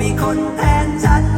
มีคนแทนฉัน